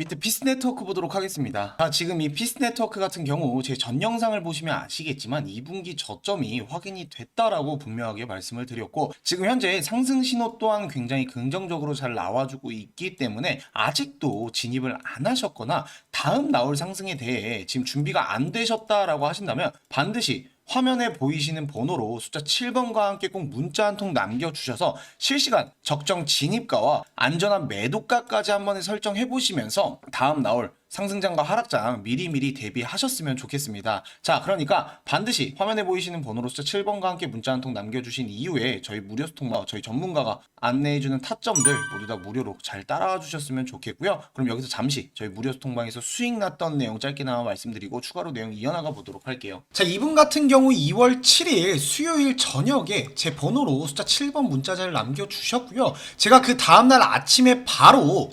비트 피스 네트워크 보도록 하겠습니다. 자, 지금 이 피스 네트워크 같은 경우 제 전 영상을 보시면 아시겠지만 2분기 저점이 확인이 됐다라고 분명하게 말씀을 드렸고 지금 현재 상승 신호 또한 굉장히 긍정적으로 잘 나와주고 있기 때문에 아직도 진입을 안 하셨거나 다음 나올 상승에 대해 지금 준비가 안 되셨다라고 하신다면 반드시 화면에 보이시는 번호로 숫자 7번과 함께 꼭 문자 한 통 남겨주셔서 실시간 적정 진입가와 안전한 매도가까지 한 번에 설정해 보시면서 다음 나올 상승장과 하락장 미리미리 대비하셨으면 좋겠습니다. 자, 그러니까 반드시 화면에 보이시는 번호로 숫자 7번과 함께 문자 한 통 남겨주신 이후에 저희 무료 소통과 저희 전문가가 안내해주는 타점들 모두 다 무료로 잘 따라와 주셨으면 좋겠고요. 그럼 여기서 잠시 저희 무료 소통방에서 수익 났던 내용 짧게나마 말씀드리고 추가로 내용 이어나가 보도록 할게요. 자, 이분 같은 경우 2월 7일 수요일 저녁에 제 번호로 숫자 7번 문자 잘 남겨주셨고요. 제가 그 다음날 아침에 바로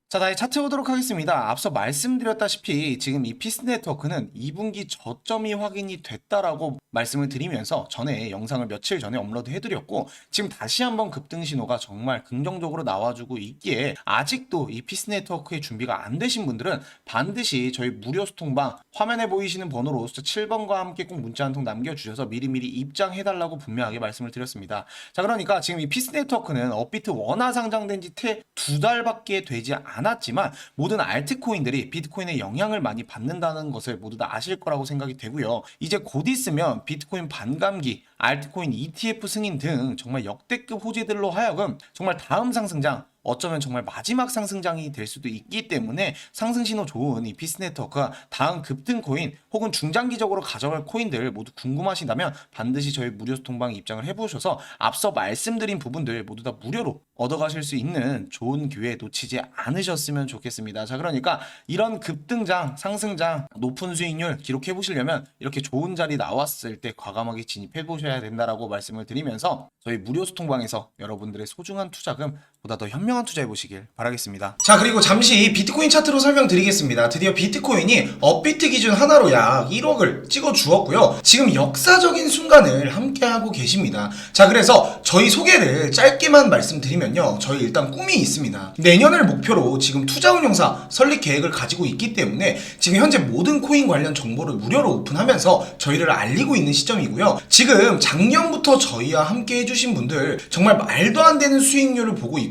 자, 다시 차트 보도록 하겠습니다. 앞서 말씀드렸다시피 지금 이 피스 네트워크는 2분기 저점이 확인이 됐다라고 말씀을 드리면서 전에 영상을 며칠 전에 업로드 해드렸고 지금 다시 한번 급등 신호가 정말 긍정적으로 나와주고 있기에 아직도 이 피스 네트워크의 준비가 안 되신 분들은 반드시 저희 무료 소통방 화면에 보이시는 번호로 숫자 7번과 함께 꼭 문자 한 통 남겨주셔서 미리미리 입장해달라고 분명하게 말씀을 드렸습니다. 자, 그러니까 지금 이 피스 네트워크는 업비트 원화 상장된 지두 달밖에 되지 않 았지만 모든 알트코인들이 비트코인의 영향을 많이 받는다는 것을 모두 다 아실 거라고 생각이 되고요. 이제 곧 있으면 비트코인 반감기, 알트코인 ETF 승인 등 정말 역대급 호재들로 하여금 정말 다음 상승장 어쩌면 정말 마지막 상승장이 될 수도 있기 때문에 상승 신호 좋은 이 피스 네트워크가 다음 급등 코인 혹은 중장기적으로 가져갈 코인들 모두 궁금하신다면 반드시 저희 무료 소통방 입장을 해보셔서 앞서 말씀드린 부분들 모두 다 무료로 얻어가실 수 있는 좋은 기회 놓치지 않으셨으면 좋겠습니다. 자, 그러니까 이런 급등장, 상승장, 높은 수익률 기록해 보시려면 이렇게 좋은 자리 나왔을 때 과감하게 진입해 보셔야 된다라고 말씀을 드리면서 저희 무료 소통방에서 여러분들의 소중한 투자금 보다 더 현명한 투자해 보시길 바라겠습니다. 자, 그리고 잠시 비트코인 차트로 설명드리겠습니다. 드디어 비트코인이 업비트 기준 하나로 약 1억을 찍어 주었고요. 지금 역사적인 순간을 함께 하고 계십니다. 자, 그래서 저희 소개를 짧게만 말씀드리면요. 저희 일단 꿈이 있습니다. 내년을 목표로 지금 투자 운용사 설립 계획을 가지고 있기 때문에 지금 현재 모든 코인 관련 정보를 무료로 오픈하면서 저희를 알리고 있는 시점이고요. 지금 작년부터 저희와 함께 해주신 분들 정말 말도 안 되는 수익률을 보고 있고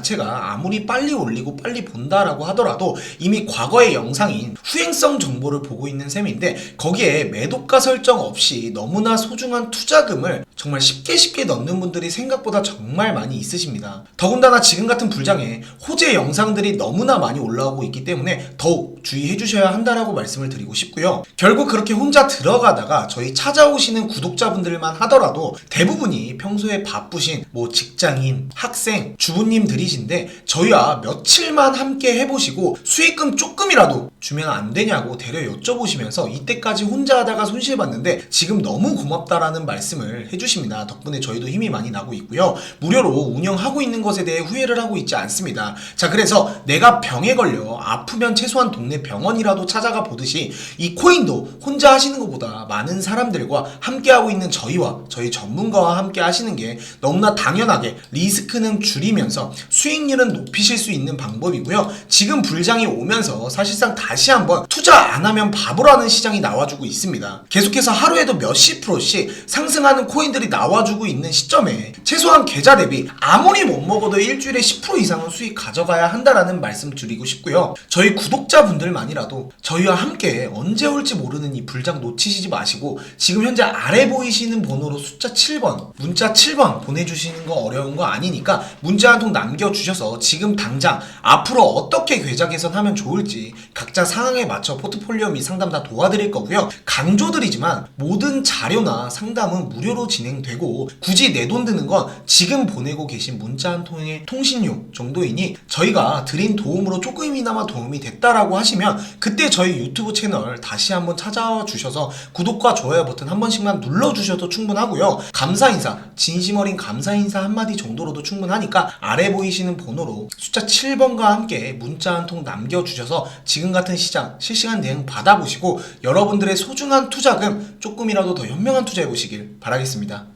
가 아무리 빨리 올리고 빨리 본다라고 하더라도 이미 과거의 영상인 후행성 정보를 보고 있는 셈인데 거기에 매도가 설정 없이 너무나 소중한 투자금을 정말 쉽게 쉽게 넣는 분들이 생각보다 정말 많이 있으십니다. 더군다나 지금 같은 불장에 호재 영상들이 너무나 많이 올라오고 있기 때문에 더욱 주의해 주셔야 한다라고 말씀을 드리고 싶고요. 결국 그렇게 혼자 들어가다가 저희 찾아오시는 구독자분들만 하더라도 대부분이 평소에 바쁘신 뭐 직장인, 학생, 주부님들이신데 저희와 며칠만 함께 해보시고 수익금 조금이라도 주면 안 되냐고 대려 여쭤보시면서 이때까지 혼자 하다가 손실 봤는데 지금 너무 고맙다라는 말씀을 해주십니다. 덕분에 저희도 힘이 많이 나고 있고요. 무료로 운영하고 있는 것에 대해 후회를 하고 있지 않습니다. 자, 그래서 내가 병에 걸려 아프면 최소한 동네 병원이라도 찾아가 보듯이 이 코인도 혼자 하시는 것보다 많은 사람들과 함께하고 있는 저희와 저희 전문가와 함께 하시는 게 너무나 당연하게 리스크는 줄이면서 수익률은 높이실 수 있는 방법이고요. 지금 불장이 오면서 사실상 다시 한번 투자 안 하면 바보라는 시장이 나와주고 있습니다. 계속해서 하루에도 몇십 프로씩 상승하는 코인들이 나와주고 있는 시점에 최소한 계좌 대비 아무리 못 먹어도 일주일에 10% 이상은 수익 가져가야 한다라는 말씀 드리고 싶고요. 저희 구독자분들만이라도 저희와 함께 언제 올지 모르는 이 불장 놓치시지 마시고 지금 현재 아래 보이시는 번호로 숫자 7번 문자 7번 보내주시는 거 어려운 거 아니니까 문자 한 통 남겨주셔서 지금 당장 앞으로 어떻게 계좌 개선하면 좋을지 각자 각자 상황에 맞춰 포트폴리오 및 상담 다 도와드릴 거고요. 강조드리지만 모든 자료나 상담은 무료로 진행되고 굳이 내 돈 드는 건 지금 보내고 계신 문자 한 통의 통신료 정도이니 저희가 드린 도움으로 조금이나마 도움이 됐다라고 하시면 그때 저희 유튜브 채널 다시 한번 찾아와 주셔서 구독과 좋아요 버튼 한 번씩만 눌러주셔도 충분하고요. 감사 인사, 진심 어린 감사 인사 한마디 정도로도 충분하니까 아래 보이시는 번호로 숫자 7번과 함께 문자 한 통 남겨주셔서 지금 같은 시장 실시간 대응 받아보시고 여러분들의 소중한 투자금 조금이라도 더 현명한 투자해 보시길 바라겠습니다.